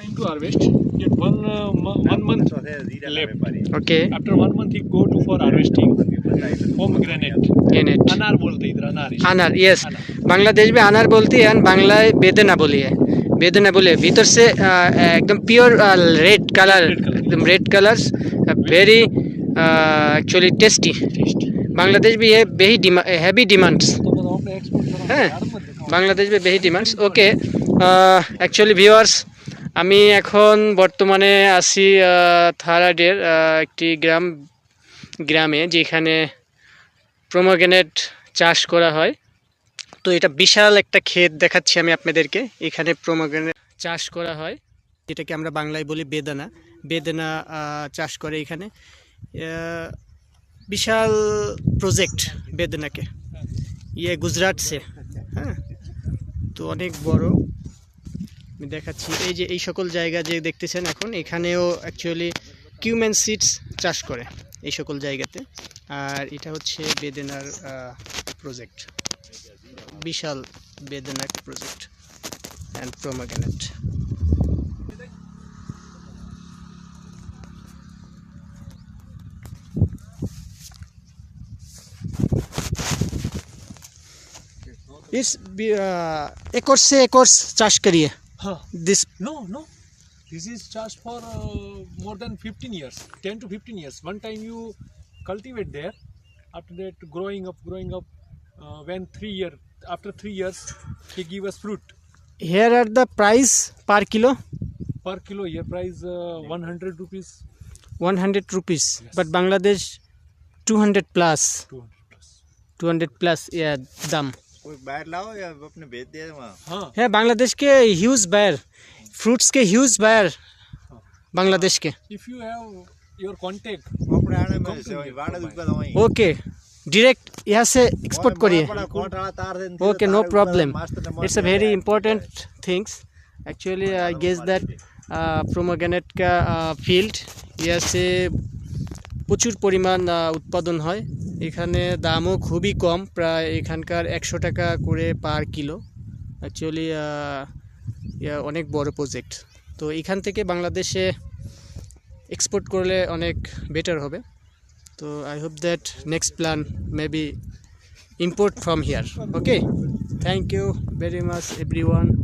time to harvest. Yet one uh, one month left. Okay. After one month, you go to for harvesting. बोलते इधर अनार अनार. बांग्लादेश में अनार बोलती है बांग्ला बेदना बोली है। बेदना बोले भीतर से uh, एकदम प्योर रेड कलर एकदम red colours very actually tasty Bangladesh भी बेही हैवी डिमांड्स हैं। बांग्लादेश में बेही डिमांड्स ओके एक्चुअली व्यूअर्स আমি এখন বর্তমানে আছি থারাডের একটি গ্রাম, গ্রামে যেখানে প্রোমোগ্রেনেট চাষ করা হয়। তো এটা বিশাল একটা ক্ষেত দেখাচ্ছি আমি আপনাদেরকে। এখানে প্রোমোগ্রেনেট চাষ করা হয়। যেটাকে আমরা বাংলায় বলি বেদানা। বেদানা চাষ করে এখানে। বিশাল প্রজেক্ট বেদনাকে। ইয়ে গুজরাট সে হ্যাঁ? তো অনেক বড়। আমি দেখাচ্ছি এই যে এই সকল জায়গা যে দেখতেছেন এখন এখানেও অ্যাকচুয়ালি কিউম্যান সিডস চাষ করে এই সকল জায়গাতে আর এটা হচ্ছে বেদেনার প্রজেক্ট বিশাল বেদেনার প্রজেক্ট অ্যান্ড প্রোমাগ্যানেট इस एक और से एक और चाष करिए huh. this no no. This is just for uh, more than 15 years 10 to 15 years. One time you cultivate there. After that growing up growing up uh, when three year after three years he give us fruit. Here at the price per kilo? Per kilo here price uh, 100 rupees. 100 rupees. Yes. but bangladesh 200 plus. 200 plus. 200 plus yeah dam कोई बाहर लाओ या अपने भेज दे वहाँ हाँ है बांग्लादेश के ह्यूज बायर फ्रूट्स के ह्यूज बायर बांग्लादेश के if you have your contact, अपने आने में Come to से वहीं here, वाड़ा come दुका वहीं ओके डायरेक्ट यहाँ से एक्सपोर्ट करिए बड़ा कोट वाला तार then okay no problem it's a very important things actually i guess that uh, pomegranate का ফিল্ড ইয়াসে প্রচুর পরিমাণ আহ, উৎপাদন হয় এখানে দামও খুবই কম, প্রায় এখানকার একশো টাকা করে পার কিলো। অ্যাকচুয়ালি অনেক বড় প্রজেক্ট তো এখান থেকে বাংলাদেশে এক্সপোর্ট করলে অনেক বেটার হবে। তো I hope that next plan May maybe import from here, okay? Thank you very much, everyone